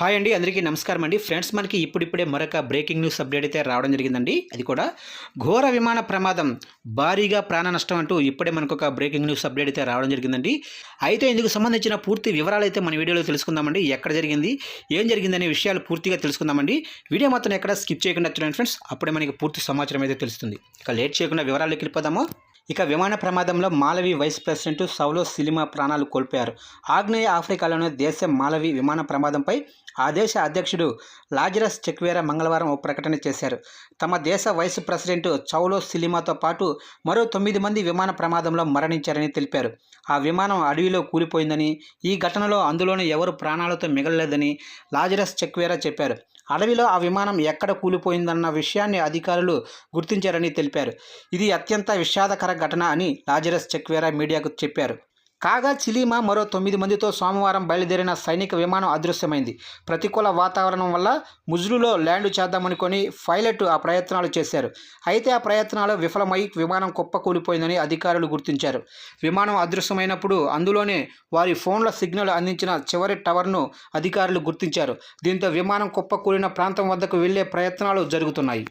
Hi అండి అందరికీ నమస్కారం అండి. ఫ్రెండ్స్ మనకి ఇప్పుడిప్పుడే మరొక బ్రేకింగ్ న్యూస్ అప్డేట్ అయితే రావడం జరిగిందండి. అది కూడా ఘోర విమాన ప్రమాదం భారీగా ప్రాణ నష్టం అంటూ ఇప్పుడే మనకు ఒక బ్రేకింగ్ న్యూస్ అప్డేట్ అయితే రావడం జరిగిందండి. అయితే ఇందుకు సంబంధించిన పూర్తి వివరాలు అయితే మన వీడియోలో తెలుసుకుందామండి. ఎక్కడ జరిగింది ఏం జరిగిందనే విషయాలు పూర్తిగా తెలుసుకుందామండి. వీడియో మాత్రం ఎక్కడ స్కిప్ చేయకుండా చూడండి ఫ్రెండ్స్. అప్పుడే మనకి పూర్తి సమాచారం అయితే తెలుస్తుంది. ఇక లేట్ చేయకుండా వివరాల్లోకి వెళ్ళిపోదాము. ఇక విమాన ప్రమాదంలో Malawi vice president Saulos Chilima ప్రాణాలు కోల్పోయారు. ఆగ్నేయ ఆఫ్రికాలోని దేశం మాలవి విమాన ప్రమాదంపై ఆ దేశ అధ్యక్షుడు లాజరస్ చెక్వేరా మంగళవారం ఓ ప్రకటన చేశారు. తమ దేశ వైస్ ప్రెసిడెంట్ చౌలో సిలిమాతో పాటు మరో తొమ్మిది మంది విమాన ప్రమాదంలో మరణించారని తెలిపారు. ఆ విమానం అడవిలో కూలిపోయిందని ఈ ఘటనలో అందులోని ఎవరు ప్రాణాలతో మిగలలేదని లాజరస్ చెక్వేరా చెప్పారు. అడవిలో ఆ విమానం ఎక్కడ కూలిపోయిందన్న విషయాన్ని అధికారులు గుర్తించారని తెలిపారు. ఇది అత్యంత విషాదకర ఘటన అని లాజరస్ చెక్వేరా మీడియాకు చెప్పారు. కాగా చిలీమా మరో తొమ్మిది మందితో సోమవారం బయలుదేరిన సైనిక విమానం అదృశ్యమైంది. ప్రతికూల వాతావరణం వల్ల ముజ్లులో ల్యాండ్ చేద్దామనుకొని పైలట్ ఆ ప్రయత్నాలు చేశారు. అయితే ఆ ప్రయత్నాలు విఫలమై విమానం కుప్పకూలిపోయిందని అధికారులు గుర్తించారు. విమానం అదృశ్యమైనప్పుడు అందులోనే వారి ఫోన్ల సిగ్నల్ అందించిన చివరి టవర్ను అధికారులు గుర్తించారు. దీంతో విమానం కుప్పకూలిన ప్రాంతం వద్దకు వెళ్ళే ప్రయత్నాలు జరుగుతున్నాయి.